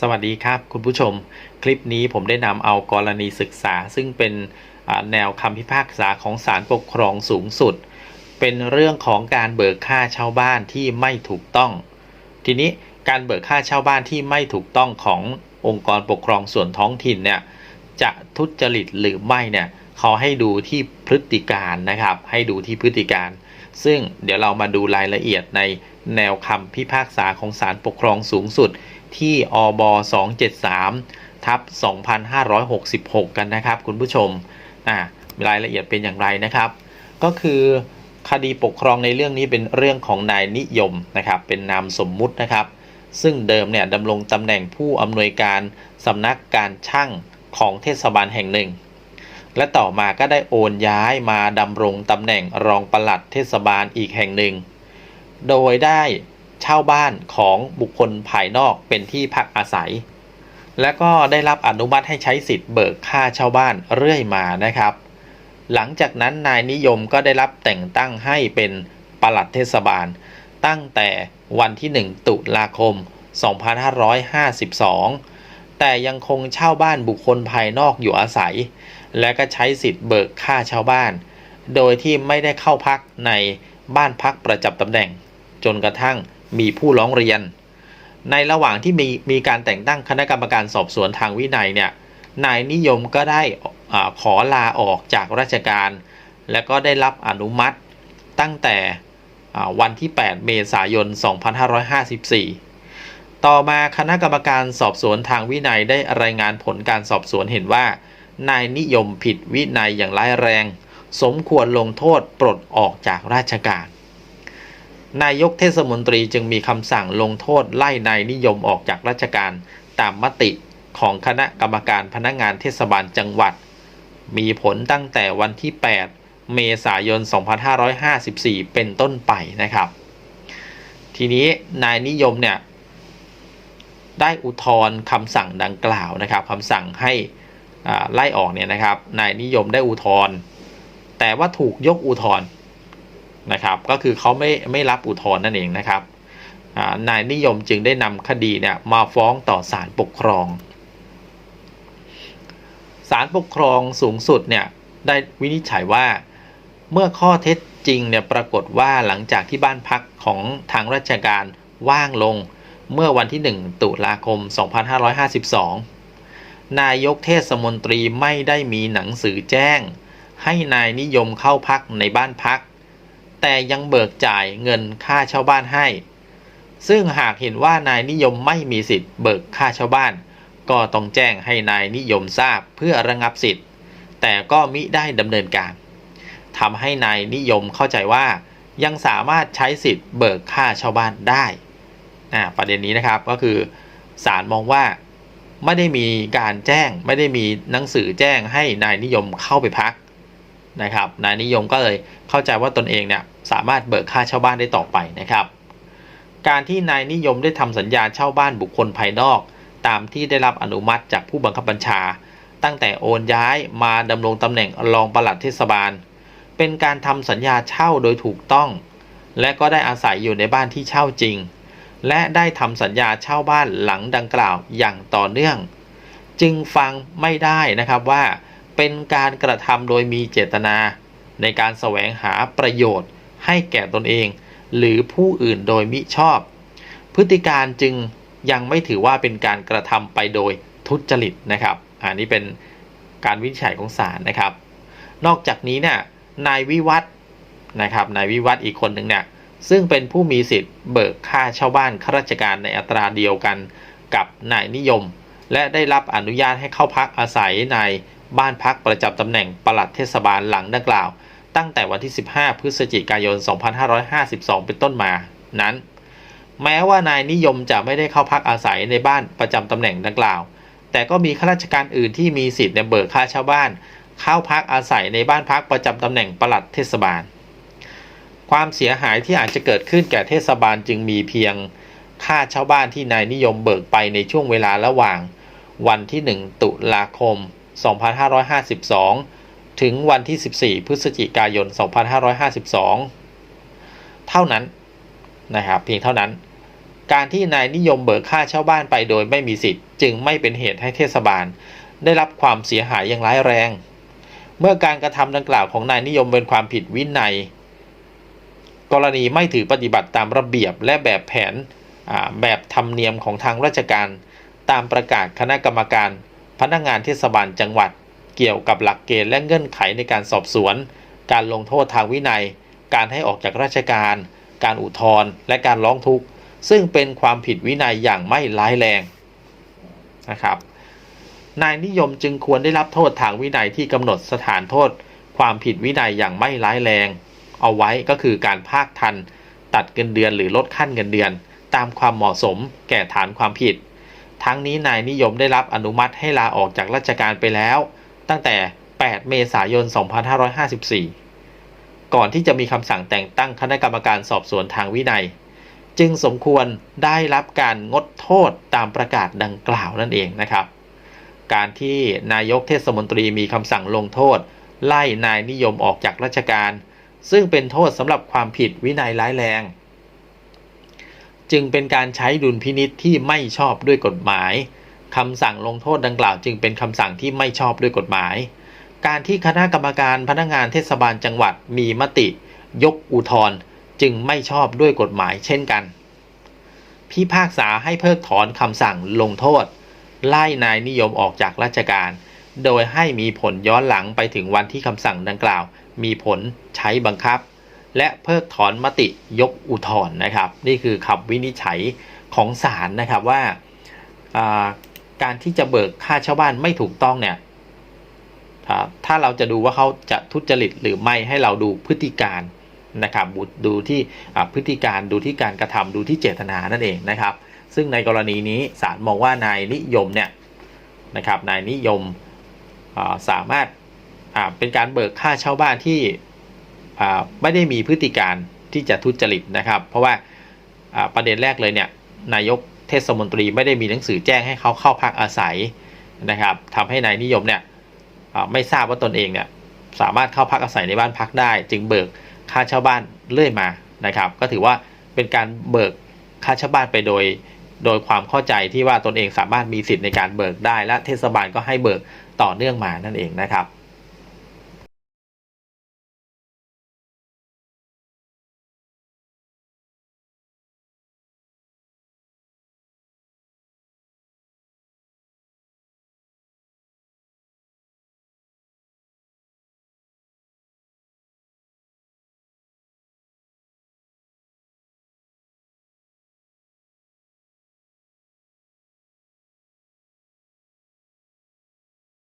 สวัสดีครับคุณผู้ชม คลิปนี้ผมได้นำเอากรณีศึกษา ซึ่งเป็นแนวคำพิพากษาของศาลปกครองสูงสุด เป็นเรื่องของการเบิกค่าเช่าบ้านที่ไม่ถูกต้อง ทีนี้การเบิกค่าเช่าบ้านที่ไม่ถูกต้องขององค์กรปกครองส่วนท้องถิ่นเนี่ยจะทุจริตหรือไม่เนี่ยเขาให้ดูที่พฤติการนะครับ ให้ดูที่พฤติการ ซึ่งเดี๋ยวเรามาดูรายละเอียดในแนวคำพิพากษาของศาลปกครองสูงสุด ที่อบ273ทับ2566 กันนะครับ คุณผู้ชมอ่ารายละเอียดเป็นอย่างไรนะครับ ก็คือคดีปกครองในเรื่องนี้เป็นเรื่องของนายนิยมนะครับ เป็นนามสมมุตินะครับ ซึ่งเดิมเนี่ยดำรงตำแหน่งผู้อำนวยการสำนักการช่างของเทศบาลแห่งหนึ่ง และต่อมาก็ได้โอนย้ายมาดำรงตำแหน่งรองปลัดเทศบาลอีกแห่งหนึ่ง โดยได้ เช่าบ้านของบุคคลภายนอกเป็นที่พักอาศัย และก็ได้รับอนุมัติให้ใช้สิทธิ์เบิกค่าเช่าบ้านเรื่อยมานะครับ หลังจากนั้นนายนิยมก็ได้รับแต่งตั้งให้เป็นปลัดเทศบาล ตั้งแต่วันที่ 1 ตุลาคม 2552 แต่ยังคงเช่าบ้านบุคคลภายนอกอยู่อาศัย และก็ใช้สิทธิ์เบิกค่าเช่าบ้าน โดยที่ไม่ได้เข้าพักในบ้านพักประจำตำแหน่ง จนกระทั่ง มีผู้ร้องเรียน ในระหว่างที่มีมีการแต่งตั้งคณะกรรมการสอบสวนทางวินัยเนี่ยนายนิยมก็ได้อาขอลาออกจากราชการ และก็ได้รับอนุมัติตั้งแต่วันที่ 8 เมษายน 2554 ต่อมาคณะกรรมการสอบสวนทางวินัยได้รายงานผลการสอบสวนเห็นว่า นายนิยมผิดวินัยอย่างร้ายแรง สมควรลงโทษปลดออกจากราชการ นายกเทศมนตรีจึงมีคำสั่งลงโทษไล่นายนิยมออกจากราชการตามมติของคณะกรรมการพนักงานเทศบาลจังหวัด มีผลตั้งแต่วันที่ 8 เมษายน 2554 เป็นต้นไปนะครับ ทีนี้นายนิยมเนี่ยได้อุทธรณ์คำสั่งดังกล่าวนะครับคำสั่งให้ไล่ออกเนี่ยนะครับ นายนิยมได้อุทธรณ์แต่ว่าถูกยกอุทธรณ์ นะครับ ก็คือเขาไม่ไม่รับอุทธรณ์นั่นเองนะครับนายนิยมจึงได้นำคดีเนี่ยมาฟ้องต่อศาลปกครองศาลปกครองสูงสุดเนี่ยได้วินิจฉัยว่าเมื่อข้อเท็จจริงเนี่ยปรากฏว่าหลังจากที่บ้านพักของทางราชการว่างลงเมื่อวันที่ 1 ตุลาคม 2552 นายกเทศมนตรีไม่ได้มีหนังสือแจ้ง ให้นายนิยมเข้าพักในบ้านพัก แต่ยังเบิกจ่ายเงินค่าเช่าบ้านให้ ซึ่งหากเห็นว่านายนิยมไม่มีสิทธิ์เบิกค่าเช่าบ้าน ก็ต้องแจ้งให้นายนิยมทราบเพื่อระงับสิทธิ์ แต่ก็มิได้ดำเนินการทำให้นายนิยมเข้าใจว่ายังสามารถใช้สิทธิ์เบิกค่าเช่าบ้านได้ประเด็นนี้นะครับก็คือศาลมองว่าไม่ได้มีการแจ้ง ไม่ได้มีหนังสือแจ้งให้นายนิยมเข้าไปพัก นะครับนายนิยมก็เลยเข้าใจว่าตนเองเนี่ยสามารถเบิกค่าเช่าบ้านได้ต่อไปนะครับ การที่นายนิยมได้ทำสัญญาเช่าบ้านบุคคลภายนอก ตามที่ได้รับอนุมัติจากผู้บังคับบัญชา ตั้งแต่โอนย้ายมาดำรงตำแหน่งรองปลัดเทศบาล เป็นการทำสัญญาเช่าโดยถูกต้อง และก็ได้อาศัยอยู่ในบ้านที่เช่าจริง และได้ทำสัญญาเช่าบ้านหลังดังกล่าวอย่างต่อเนื่อง จึงฟังไม่ได้นะครับว่า เป็นการกระทำโดยมีเจตนา ในการแสวงหาประโยชน์ ให้แก่ตนเอง หรือผู้อื่นโดยมิชอบ พฤติการจึงยังไม่ถือว่าเป็นการกระทำไปโดยทุจริตนะครับอันนี้เป็นการวินิจฉัยของศาลนะครับ นอกจากนี้เนี่ยนายวิวัฒนะครับนายวิวัฒอีกคนหนึ่งเนี่ยซึ่งเป็นผู้มีสิทธิ์เบิกค่าเช่าบ้านข้าราชการในอัตราเดียวกันกับนายนิยม และได้รับอนุญาตให้เข้าพักอาศัยใน บ้านพักประจำตำแหน่งปลัดเทศบาลหลังดังกล่าว ตั้งแต่วันที่ 15 พฤศจิกายน 2552 เป็นต้นมานั้น แม้ว่านายนิยมจะไม่ได้เข้าพักอาศัยในบ้านประจำตำแหน่งดังกล่าว แต่ก็มีข้าราชการอื่นที่มีสิทธิ์ในเบิกค่าเช่าบ้าน เข้าพักอาศัยในบ้านพักประจำตำแหน่งปลัดเทศบาล ความเสียหายที่อาจจะเกิดขึ้นแก่เทศบาลจึงมีเพียงค่าเช่าบ้านที่นายนิยมเบิกไปในช่วงเวลาระหว่าง วันที่ 1 ตุลาคม 2552 ถึงวันที่ 14 พฤศจิกายน 2552 เท่านั้นนะครับเพียงเท่านั้น การที่นายนิยมเบิกค่าเช่าบ้านไปโดยไม่มีสิทธิ์ จึงไม่เป็นเหตุให้เทศบาล ได้รับความเสียหายอย่างร้ายแรง เมื่อการกระทำดังกล่าวของนายนิยมเป็นความผิดวินัย กรณีไม่ถือปฏิบัติตามระเบียบและแบบแผนแบบธรรมเนียมของทางราชการ ตามประกาศคณะกรรมการ พนักงานเทศบาลจังหวัด เกี่ยวกับหลักเกณฑ์และเงื่อนไขในการสอบสวน การลงโทษทางวินัย การให้ออกจากราชการ การอุทธรณ์และการร้องทุกข์ซึ่งเป็นความผิดวินัยอย่างไม่ร้ายแรงนะครับนายนิยมจึงควรได้รับโทษทางวินัยที่กำหนดสถานโทษ ความผิดวินัยอย่างไม่ร้ายแรง เอาไว้ก็คือการภาคทัน ตัดเงินเดือนหรือลดขั้นเงินเดือน ตามความเหมาะสมแก่ฐานความผิด ทั้งนี้นายนิยมได้รับอนุมัติให้ลาออกจากราชการไปแล้ว ตั้งแต่ 8 เมษายน 2554 ก่อนที่จะมีคำสั่งแต่งตั้งคณะกรรมการสอบสวนทางวินัย จึงสมควรได้รับการงดโทษตามประกาศดังกล่าวนั่นเองนะครับ การที่นายกเทศมนตรีมีคำสั่งลงโทษ ไล่นายนิยมออกจากราชการ ซึ่งเป็นโทษสำหรับความผิดวินัยร้ายแรง จึงเป็นการใช้ดุลพินิษที่ไม่ชอบด้วยกฎหมายคำสั่งลงโทษดังกล่าว จึงเป็นคำสั่งที่ไม่ชอบด้วยกฎหมาย การที่คณะกรรมการพนักงานเทศบาลจังหวัดมีมติ ยกอุทธรณ์จึงไม่ชอบด้วยกฎหมายเช่นกัน พิพากษาให้เพิกถอนคำสั่งลงโทษ ไล่นายนิยมออกจากราชการ โดยให้มีผลย้อนหลังไปถึงวันที่คำสั่งดังกล่าว มีผลใช้บังคับ และเพิกถอนมติยกอุทธรณ์นะครับ นี่คือคำวินิจฉัยของศาลนะครับว่าการที่จะเบิกค่าเช่าบ้านไม่ถูกต้องเนี่ยถ้าเราจะดูว่าเขาจะทุจริตหรือไม่ให้เราดูพฤติการนะครับดูที่พฤติการดูที่การกระทำดูที่เจตนานั่นเองนะครับ ซึ่งในกรณีนี้ศาลมองว่านายนิยมเนี่ยนะครับนายนิยมสามารถเป็นการเบิกค่าเช่าบ้านที่ ไม่ได้มีพฤติการที่จะทุจริตนะครับ เพราะว่าประเด็นแรกเลยเนี่ยนายกเทศมนตรีไม่ได้มีหนังสือแจ้งให้เขาเข้าพักอาศัยนะครับทำให้นายนิยมเนี่ยไม่ทราบว่าตนเองเนี่ยสามารถเข้าพักอาศัยในบ้านพักได้ จึงเบิกค่าเช่าบ้านเรื่อยมานะครับ ก็ถือว่าเป็นการเบิกค่าเช่าบ้านไปโดย โดยความเข้าใจที่ว่าตนเองสามารถมีสิทธิ์ในการเบิกได้ และเทศบาลก็ให้เบิกต่อเนื่องมานั่นเองนะครับ